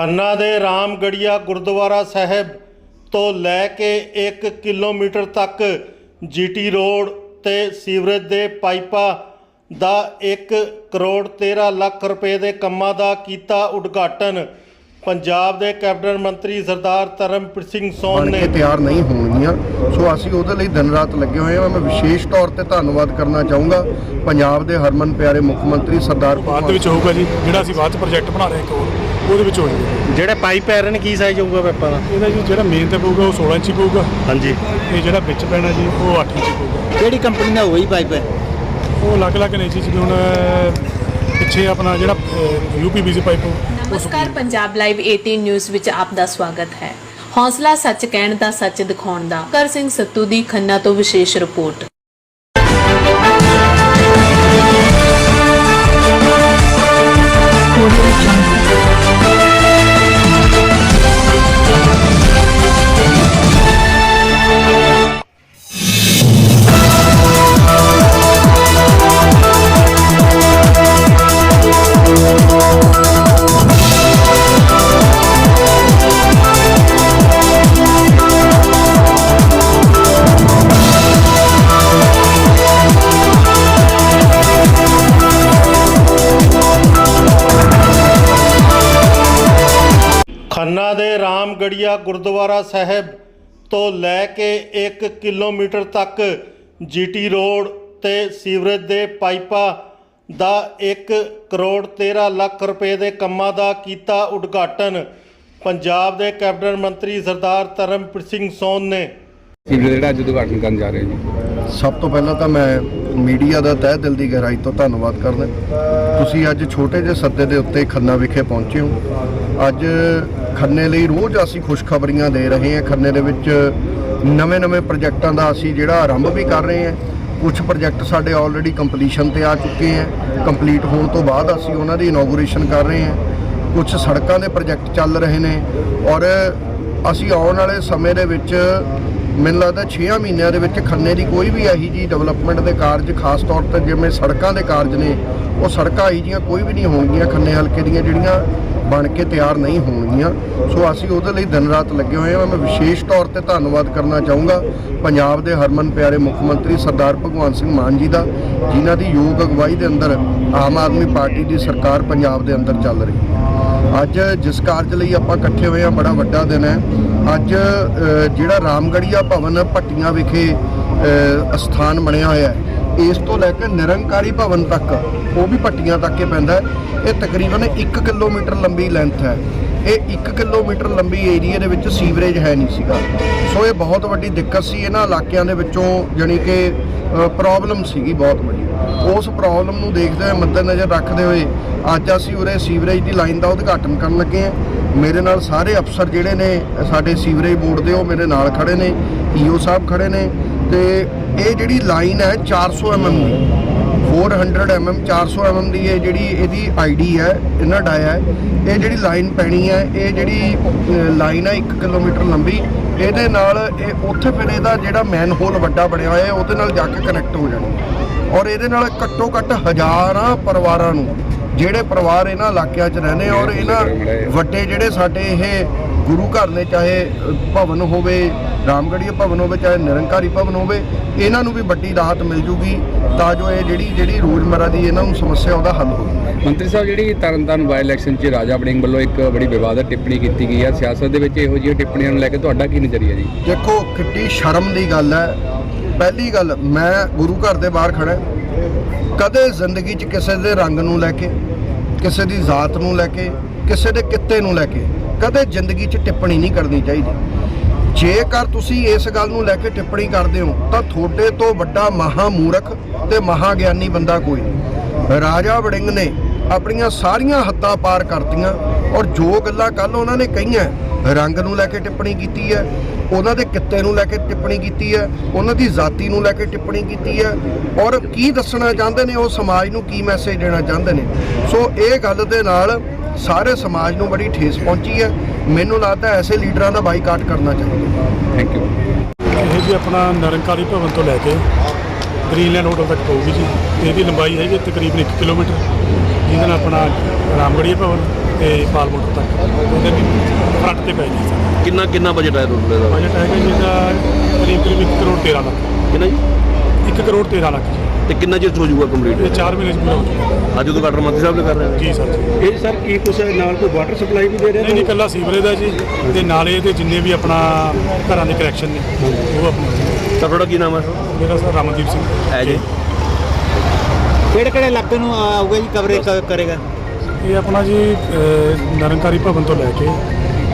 ਖੰਨਾ ਦੇ ਰਾਮਗੜੀਆ ਗੁਰਦੁਆਰਾ ਸਾਹਿਬ ਤੋਂ ਲੈ ਕੇ 1 ਕਿਲੋਮੀਟਰ ਤੱਕ ਜੀਟੀ ਰੋਡ ਤੇ ਸੀਵਰੇਜ ਦੇ ਪਾਈਪਾਂ ਦਾ 1 ਕਰੋੜ 13 ਲੱਖ ਰੁਪਏ ਦੇ ਕੰਮਾਂ ਦਾ ਕੀਤਾ ਉਦਘਾਟਨ। ਪੰਜਾਬ ਦੇ ਕੈਬਨਿਟ ਮੰਤਰੀ ਸਰਦਾਰ ਧਰਮਪ੍ਰੀਤ ਸਿੰਘ ਸੋਨ ਬਣ ਨੇ ਕੇ ਤਿਆਰ ਨਹੀਂ ਹੋਣਗੀਆਂ। ਸੋ ਅਸੀਂ ਉਹਦੇ ਲਈ ਦਿਨ ਰਾਤ ਲੱਗੇ ਹੋਏ ਹਾਂ। ਮੈਂ ਵਿਸ਼ੇਸ਼ ਤੌਰ ਤੇ ਧੰਨਵਾਦ ਕਰਨਾ ਚਾਹੂੰਗਾ ਪੰਜਾਬ ਦੇ ਹਰਮਨ ਪਿਆਰੇ ਮੁੱਖ ਮੰਤਰੀ ਸਰਦਾਰ ਬਾਅਦ ਦੇ ਭਗਵੰਤ ਵਿੱਚ ਹੋਊਗਾ ਜੀ ਜਿਹੜਾ ਅਸੀਂ ਬਾਅਦ ਚ ਪ੍ਰੋਜੈਕਟ ਬਣਾ ਰਹੇ ਹਾਂ ਇੱਕ ਹੋਰ ਉਹਦੇ ਵਿੱਚ ਹੋ ਜਾਊਗਾ ਜਿਹੜੇ ਪਾਈਪ ਪੈ ਰਹੇ ਨੇ ਕੀ ਸਾਈਜ਼ ਹੋਊਗਾ ਪਾਈਪਾਂ ਦਾ? ਇਹਦਾ ਜੀ ਜਿਹੜਾ ਮੇਨ ਤੇ ਪਊਗਾ ਉਹ 16 ਇੰਚੀ ਪਊਗਾ। ਹਾਂਜੀ। ਤੇ ਜਿਹੜਾ ਵਿੱਚ ਪੈਣਾ ਜੀ ਉਹ 8 ਇੰਚੀ ਪਊਗਾ। ਕਿਹੜੀ ਕੰਪਨੀ ਦਾ ਹੋਈ ਪਾਈਪ ਹੈ? ਉਹ ਅਲੱਗ-ਅਲੱਗ ਨੇ ਜੀ ਜਿਵੇਂ ਹੁਣ ਪਿੱਛੇ ਆਪਣਾ ਜਿਹੜਾ ਯੂਪੀਵੀਸੀ ਪਾਈਪ ਉਹ ਨਮਸਕਾਰ, ਪੰਜਾਬ ਲਾਈਵ 18 ਨਿਊਜ਼ ਵਿੱਚ ਆਪ ਦਾ ਸਵਾਗਤ ਹੈ। ਹੌਸਲਾ ਸੱਚ ਕਹਿਣ ਦਾ, ਸੱਚ ਦਿਖਾਉਣ ਦਾ। ਕਰ ਸਿੰਘ ਸੱਤੂ ਦੀ ਖੰਨਾ ਤੋਂ ਵਿਸ਼ੇਸ਼ ਰਿਪੋਰਟ। ਖੰਨਾ ਦੇ ਰਾਮਗੜੀਆ ਗੁਰਦੁਆਰਾ ਸਾਹਿਬ ਤੋਂ ਲੈ ਕੇ 1 ਕਿਲੋਮੀਟਰ ਤੱਕ ਜੀਟੀ ਰੋਡ ਤੇ ਸੀਵਰੇਜ ਦੇ ਪਾਈਪਾਂ ਦਾ 1 ਕਰੋੜ 13 ਲੱਖ ਰੁਪਏ ਦੇ ਕੰਮਾਂ ਦਾ ਕੀਤਾ ਉਦਘਾਟਨ। ਪੰਜਾਬ ਦੇ ਕੈਬਨਿਟ ਮੰਤਰੀ ਸਰਦਾਰ ਧਰਮਪ੍ਰੀਤ ਸਿੰਘ ਸੋਨ ਨੇ। ਸੀਵਰੇਜ ਜਿਹੜਾ ਅੱਜ ਉਦਘਾਟਨ ਕਰਨ ਜਾ ਰਹੇ ਜੀ ਸਭ ਤੋਂ ਪਹਿਲਾਂ ਤਾਂ ਮੈਂ ਮੀਡੀਆ ਦਾ ਤਹਿ ਦਿਲ ਦੀ ਗਹਿਰਾਈ ਤੋਂ ਧੰਨਵਾਦ ਕਰਦਾ। ਤੁਸੀਂ ਅੱਜ ਛੋਟੇ ਜਿਹੇ ਸੱਦੇ ਦੇ ਉੱਤੇ ਖੰਨਾ ਵਿਖੇ ਪਹੁੰਚੇ ਹੋ। ਅੱਜ ਖੰਨੇ ਲਈ ਰੋਜ਼ ਅਸੀਂ ਖੁਸ਼ਖਬਰੀਆਂ ਦੇ ਰਹੇ ਹਾਂ। ਖੰਨੇ ਦੇ ਵਿੱਚ ਨਵੇਂ-ਨਵੇਂ ਪ੍ਰੋਜੈਕਟਾਂ ਦਾ ਅਸੀਂ ਜਿਹੜਾ ਆਰੰਭ ਵੀ ਕਰ ਰਹੇ ਹਾਂ। ਕੁਝ ਪ੍ਰੋਜੈਕਟ ਸਾਡੇ ਆਲਰੇਡੀ ਕੰਪਲੀਸ਼ਨ ਤੇ ਆ ਚੁੱਕੇ ਹੈ। ਕੰਪਲੀਟ ਹੋਣ ਤੋਂ ਬਾਅਦ ਅਸੀਂ ਉਹਨਾਂ ਦੀ ਇਨੋਗੂਰੇਸ਼ਨ ਕਰ ਰਹੇ ਹਾਂ। ਕੁਝ ਸੜਕਾਂ ਦੇ ਪ੍ਰੋਜੈਕਟ ਚੱਲ ਰਹੇ ਨੇ ਔਰ ਅਸੀਂ ਆਉਣ ਵਾਲੇ ਸਮੇਂ ਦੇ ਵਿੱਚ ਮੈਨੂੰ ਲੱਗਦਾ 6 ਮਹੀਨਿਆਂ ਦੇ ਵਿੱਚ ਖੰਨੇ ਦੀ ਕੋਈ ਵੀ ਇਹੀ ਜੀ ਡਿਵੈਲਪਮੈਂਟ ਦੇ ਕਾਰਜ ਖਾਸ ਤੌਰ ਤੇ ਜਿਵੇਂ ਸੜਕਾਂ ਦੇ ਕਾਰਜ ਨੇ ਉਹ ਸੜਕਾਂ ਇਹੀ ਜੀਆਂ ਕੋਈ ਵੀ ਨਹੀਂ ਹੋਣਗੀਆਂ ਖੰਨੇ ਹਲਕੇ ਦੀਆਂ ਜਿਹੜੀਆਂ ਬਣ ਕੇ ਤਿਆਰ ਨਹੀਂ ਹੋਣਗੀਆਂ। ਸੋ ਅਸੀਂ ਉਹਦੇ ਲਈ ਦਿਨ ਰਾਤ ਲੱਗੇ ਹੋਏ ਹਾਂ। ਮੈਂ ਵਿਸ਼ੇਸ਼ ਤੌਰ ਤੇ ਧੰਨਵਾਦ ਕਰਨਾ ਚਾਹੂੰਗਾ ਪੰਜਾਬ ਦੇ ਹਰਮਨ ਪਿਆਰੇ ਮੁੱਖ ਮੰਤਰੀ ਸਰਦਾਰ ਭਗਵੰਤ ਸਿੰਘ ਮਾਨ ਜੀ ਦਾ ਜਿਨ੍ਹਾਂ ਦੀ ਯੋਗ ਅਗਵਾਈ ਦੇ ਅੰਦਰ ਆਮ ਆਦਮੀ ਪਾਰਟੀ ਦੀ ਸਰਕਾਰ ਪੰਜਾਬ ਦੇ ਅੰਦਰ ਚੱਲ ਰਹੀ ਹੈ। ਅੱਜ ਜਿਸ ਕਾਰਜ ਲਈ ਆਪਾਂ ਇਕੱਠੇ ਹੋਏ ਆ ਬੜਾ ਵੱਡਾ ਦਿਨ ਹੈ। ਅੱਜ ਜਿਹੜਾ ਰਾਮਗੜੀਆ ਭਵਨ ਭੱਟੀਆਂ ਵਿਖੇ ਅ, ਅਸਥਾਨ ਬਣਿਆ ਹੋਇਆ ਹੈ। ਇਸ ਤੋਂ ਲੈ ਕੇ ਨਿਰੰਕਾਰੀ ਭਵਨ ਤੱਕ, ਉਹ ਵੀ ਪੱਟੀਆਂ ਤੱਕ ਹੀ ਪੈਂਦਾ ਇਹ ਤਕਰੀਬਨ 1 ਕਿਲੋਮੀਟਰ ਲੰਬੀ ਲੈਂਥ ਹੈ। ਇਹ 1 ਕਿਲੋਮੀਟਰ ਲੰਬੀ ਏਰੀਆ ਦੇ ਵਿੱਚ ਸੀਵਰੇਜ ਹੈ ਨਹੀਂ ਸੀਗਾ। ਸੋ ਇਹ ਬਹੁਤ ਵੱਡੀ ਦਿੱਕਤ ਸੀ। ਇਹਨਾਂ ਇਲਾਕਿਆਂ ਦੇ ਵਿੱਚੋਂ ਜਾਣੀ ਕਿ ਪ੍ਰੋਬਲਮ ਸੀਗੀ ਬਹੁਤ ਵੱਡੀ। ਉਸ ਪ੍ਰੋਬਲਮ ਨੂੰ ਦੇਖਦੇ ਹੋਏ, ਮੱਦੇਨਜ਼ਰ ਰੱਖਦੇ ਹੋਏ ਅੱਜ ਅਸੀਂ ਉਰੇ ਸੀਵਰੇਜ ਦੀ ਲਾਈਨ ਦਾ ਉਦਘਾਟਨ ਕਰਨ ਲੱਗੇ ਹਾਂ। ਮੇਰੇ ਨਾਲ ਸਾਰੇ ਅਫਸਰ ਜਿਹੜੇ ਨੇ, ਸਾਡੇ ਸੀਵਰੇਜ ਬੋਰਡ ਦੇ, ਉਹ ਮੇਰੇ ਨਾਲ ਖੜੇ ਨੇ। ਈਓ ਸਾਹਿਬ ਖੜੇ ਨੇ। ਤੇ ਇਹ ਜਿਹੜੀ ਲਾਈਨ ਹੈ 400 mm ਦੀ 400 mm 400 mm ਦੀ ਇਹ ਜਿਹੜੀ ਇਹਦੀ ਆਈਡੀ ਹੈ ਇਹਨਾਂ ਡਾਇਆ ਹੈ, ਇਹ ਜਿਹੜੀ ਲਾਈਨ ਪੈਣੀ ਹੈ, ਇਹ ਜਿਹੜੀ ਲਾਈਨ ਹੈ 1 ਕਿਲੋਮੀਟਰ ਲੰਬੀ, ਇਹਦੇ ਨਾਲ ਇਹ ਉੱਥੇ ਫਿਰ ਇਹਦਾ ਜਿਹੜਾ ਮੈਨ ਹੋਲ ਵੱਡਾ ਬਣਿਆ ਹੋਇਆ, ਉਹਦੇ ਨਾਲ ਜਾ ਕੇ ਕਨੈਕਟ ਹੋ ਜਾਣਾ। ਔਰ ਇਹਦੇ ਨਾਲ ਘੱਟੋ ਘੱਟ ਹਜ਼ਾਰਾਂ ਪਰਿਵਾਰਾਂ ਨੂੰ, ਜਿਹੜੇ ਪਰਿਵਾਰ ਇਹਨਾਂ ਇਲਾਕਿਆਂ 'ਚ ਰਹਿੰਦੇ ਔਰ ਇਹਨਾਂ ਵੱਡੇ ਜਿਹੜੇ ਸਾਡੇ ਇਹ ਗੁਰੂ ਘਰ ਨੇ ਚਾਹੇ ਭਵਨ ਹੋਵੇ ਰਾਮਗੜੀਆ ਭਵਨ ਹੋਵੇ ਚਾਹੇ ਨਿਰੰਕਾਰੀ ਭਵਨ ਹੋਵੇ ਇਹਨਾਂ ਨੂੰ ਵੀ ਵੱਡੀ ਰਾਹਤ ਮਿਲ ਜੂਗੀ ਤਾਂ ਜੋ ਇਹ ਜਿਹੜੀ ਜਿਹੜੀ ਰੋਜ਼ਮਰਾ ਦੀ ਇਹਨਾਂ ਨੂੰ ਸਮੱਸਿਆ ਉਹਦਾ ਹੱਲ ਹੋਵੇ। ਮੰਤਰੀ ਸਾਹਿਬ ਜਿਹੜੀ ਤਰਨਤਾਰਨ ਬਾਈ ਇਲੈਕਸ਼ਨ 'ਚ ਰਾਜਾ ਵੜਿੰਗ ਵੱਲੋਂ ਇੱਕ ਬੜੀ ਵਿਵਾਦਤ ਟਿੱਪਣੀ ਕੀਤੀ ਗਈ ਹੈ ਸਿਆਸਤ ਦੇ ਵਿੱਚ ਇਹੋ ਜਿਹੀਆਂ ਟਿੱਪਣੀਆਂ ਨੂੰ ਲੈ ਕੇ ਤੁਹਾਡਾ ਕੀ ਨਜ਼ਰੀਆ ਜੀ? ਦੇਖੋ ਕਿੱਡੀ ਸ਼ਰਮ ਦੀ ਗੱਲ ਹੈ। ਪਹਿਲੀ ਗੱਲ ਮੈਂ ਗੁਰੂ ਘਰ ਦੇ ਬਾਹਰ ਖੜਾ ਕਦੇ ਜ਼ਿੰਦਗੀ 'ਚ ਕਿਸੇ ਦੇ ਰੰਗ ਨੂੰ ਲੈ ਕੇ ਕਿਸੇ ਦੀ ਜ਼ਾਤ ਨੂੰ ਲੈ ਕੇ ਕਿਸੇ ਦੇ ਕਿੱਤੇ ਨੂੰ ਲੈ ਕੇ ਕਦੇ ਜ਼ਿੰਦਗੀ 'ਚ ਟਿੱਪਣੀ ਨਹੀਂ ਕਰਨੀ ਚਾਹੀਦੀ। ਜੇਕਰ ਤੁਸੀਂ ਇਸ ਗੱਲ ਨੂੰ ਲੈ ਕੇ ਟਿੱਪਣੀ ਕਰਦੇ ਹੋ, ਤਾਂ ਤੁਹਾਡੇ ਤੋਂ ਵੱਡਾ ਮਹਾ ਮੂਰਖ ਤੇ ਮਹਾ ਗਿਆਨੀ ਬੰਦਾ ਕੋਈ ਨਹੀਂ। ਰਾਜਾ ਵੜਿੰਗ ਨੇ ਆਪਣੀਆਂ ਸਾਰੀਆਂ ਹੱਦਾਂ ਪਾਰ ਕਰਤੀਆਂ ਔਰ ਜੋ ਗੱਲਾਂ ਕੱਲ ਉਹਨਾਂ ਨੇ ਕਹੀਆਂ, ਰੰਗ ਨੂੰ ਲੈ ਕੇ ਟਿੱਪਣੀ ਕੀਤੀ ਹੈ, ਉਹਨਾਂ ਦੇ ਕਿੱਤੇ ਨੂੰ ਲੈ ਕੇ ਟਿੱਪਣੀ ਕੀਤੀ ਹੈ, ਉਹਨਾਂ ਦੀ ਜ਼ਾਤੀ ਨੂੰ ਲੈ ਕੇ ਟਿੱਪਣੀ ਕੀਤੀ ਹੈ ਔਰ ਕੀ ਦੱਸਣਾ ਚਾਹੁੰਦੇ ਨੇ, ਉਹ ਸਮਾਜ ਨੂੰ ਕੀ ਮੈਸੇਜ ਦੇਣਾ ਚਾਹੁੰਦੇ ਨੇ। ਸੋ ਇਹ ਗੱਲ ਦੇ ਨਾਲ ਸਾਰੇ ਸਮਾਜ ਨੂੰ ਬੜੀ ਠੇਸ ਪਹੁੰਚੀ ਹੈ। ਮੈਨੂੰ ਲੱਗਦਾ ਐਸੇ ਲੀਡਰਾਂ ਦਾ ਬਾਈਕਾਟ ਕਰਨਾ ਚਾਹੀਦਾ। ਥੈਂਕ ਯੂ ਇਹ ਜੀ ਆਪਣਾ ਨਿਰੰਕਾਰੀ ਭਵਨ ਤੋਂ ਲੈ ਕੇ ਗ੍ਰੀਨਲੈਂਡ ਹੋਟਲ ਤੱਕ ਪਊਗੀ ਜੀ। ਇਹਦੀ ਲੰਬਾਈ ਹੈਗੀ ਤਕਰੀਬਨ 1 ਕਿਲੋਮੀਟਰ। ਜਿਹਦੇ ਨਾਲ ਆਪਣਾ ਰਾਮਗੜੀਆ ਭਵਨ ਤੇ ਪਾਲਮੋਟ ਤੱਕ। ਉਹਦੇ ਵੀ ਫਰੰਟ ਤੇ ਪੈ ਗਈ ਸਰ ਕਿੰਨਾ ਕਿੰਨਾ ਬਜਟ ਹੈ ਟੋਟਲ ਇਹਦਾ? ਬਜਟ ਹੈਗਾ ਜੀ ਇਹਦਾ ਕਰੀਬ ਕਰੀਬ 1 ਕਰੋੜ 13 ਲੱਖ। ਕਿੰਨਾ ਜੀ? 1 ਕਰੋੜ 13 ਲੱਖ ਜੀ। ਤੇ ਕਿੰਨਾ ਚਿਰ 'ਚ ਹੋ ਜਾਊਗਾ ਕੰਪਲੀਟ ਇਹ 4 ਮਹੀਨੇ ਚ ਪੂਰਾ ਹੋ ਜਾਊਗਾ। ਅੱਜ ਉਦੋਂ ਮੰਤਰੀ ਸਾਹਿਬ ਨੇ ਕਰ ਰਹੇ ਨੇ ਜੀ ਸਰ ਜੀ। ਇਹ ਸਰ ਕੀ ਕੁਛ ਨਾਲ ਕੋਈ ਵਾਟਰ ਸਪਲਾਈ ਵੀ ਦੇ ਰਹੇ ਨਹੀਂ ਨਹੀਂ ਇਕੱਲਾ ਸੀਵਰੇਜ ਦਾ ਜੀ ਤੇ ਨਾਲੇ ਇਹਦੇ ਜਿੰਨੇ ਵੀ ਆਪਣਾ ਘਰਾਂ ਦੇ ਕਨੈਕਸ਼ਨ ਨੇ ਉਹ ਆਪਣੇ ਤਾਂ ਤੁਹਾਡਾ ਕੀ ਨਾਮ ਹੈ ਮੇਰਾ ਸਰ ਰਮਨਦੀਪ ਸਿੰਘ। ਹੈ ਜੀ। ਕਿਹੜੇ ਕਿਹੜੇ ਇਲਾਕੇ ਨੂੰ ਆਊਗਾ ਜੀ ਕਵਰੇਜ ਕਰੇਗਾ? ਇਹ ਆਪਣਾ ਜੀ ਅਹ, ਨਿਰੰਕਾਰੀ ਭਵਨ ਤੋਂ ਲੈ ਕੇ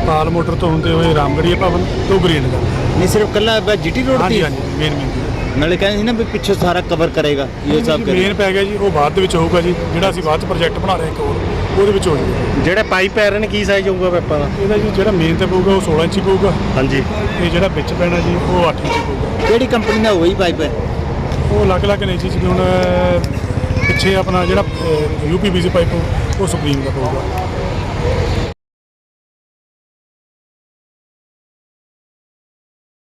ਪਾਲ ਮੋਟਰ ਤੋਂ ਹੁੰਦੇ ਹੋਏ ਰਾਮਗੜੀਆ ਭਵਨ ਤੋਂ ਗ੍ਰੀਨ ਦਾ ਨਹੀਂ ਸਿਰਫ ਕੱਲਾ ਜੀਟੀ ਰੋਡ ਹਾਂਜੀ ਹਾਂਜੀ ਮੇਨ ਮੇਨ ਨਾਲੇ ਕਹਿੰਦੇ ਸੀ ਨਾ ਵੀ ਪਿੱਛੇ ਸਾਰਾ ਕਵਰ ਕਰੇਗਾ ਇਹ ਸਭ ਮੇਨ ਪੈ ਗਿਆ ਜੀ ਉਹ ਬਾਅਦ ਦੇ ਵਿੱਚ ਹੋਊਗਾ ਜੀ ਜਿਹੜਾ ਅਸੀਂ ਬਾਅਦ ਚ ਪ੍ਰੋਜੈਕਟ ਬਣਾ ਰਹੇ ਹਾਂ ਇੱਕ ਹੋਰ ਉਹਦੇ ਵਿੱਚ ਹੋ ਜਾਊਗਾ। ਜਿਹੜੇ ਪਾਈਪ ਪੈ ਰਹੇ ਨੇ ਕੀ ਸਾਈਜ਼ ਹੋਊਗਾ ਪੈਪਾਂ ਦਾ? ਇਹਦਾ ਜੀ ਜਿਹੜਾ ਮੇਨ ਤੇ ਪਊਗਾ ਉਹ 16 ਇੰਚੀ ਪਊਗਾ। ਹਾਂਜੀ। ਤੇ ਜਿਹੜਾ ਵਿੱਚ ਪੈਣਾ ਜੀ ਉਹ 8 ਇੰਚੀ ਪਊਗਾ। ਕਿਹੜੀ ਕੰਪਨੀ ਦਾ ਜੀ ਪਾਈਪ ਉਹ ਅਲੱਗ-ਅਲੱਗ ਨੇ ਜੀ ਜਿਵੇਂ ਹੁਣ ਪਿੱਛੇ ਆਪਣਾ ਜਿਹੜਾ ਯੂਪੀਵੀਸੀ ਪਾਈਪ ਉਹ ਸੁਪਰੀਮ ਦਾ ਪਊਗਾ।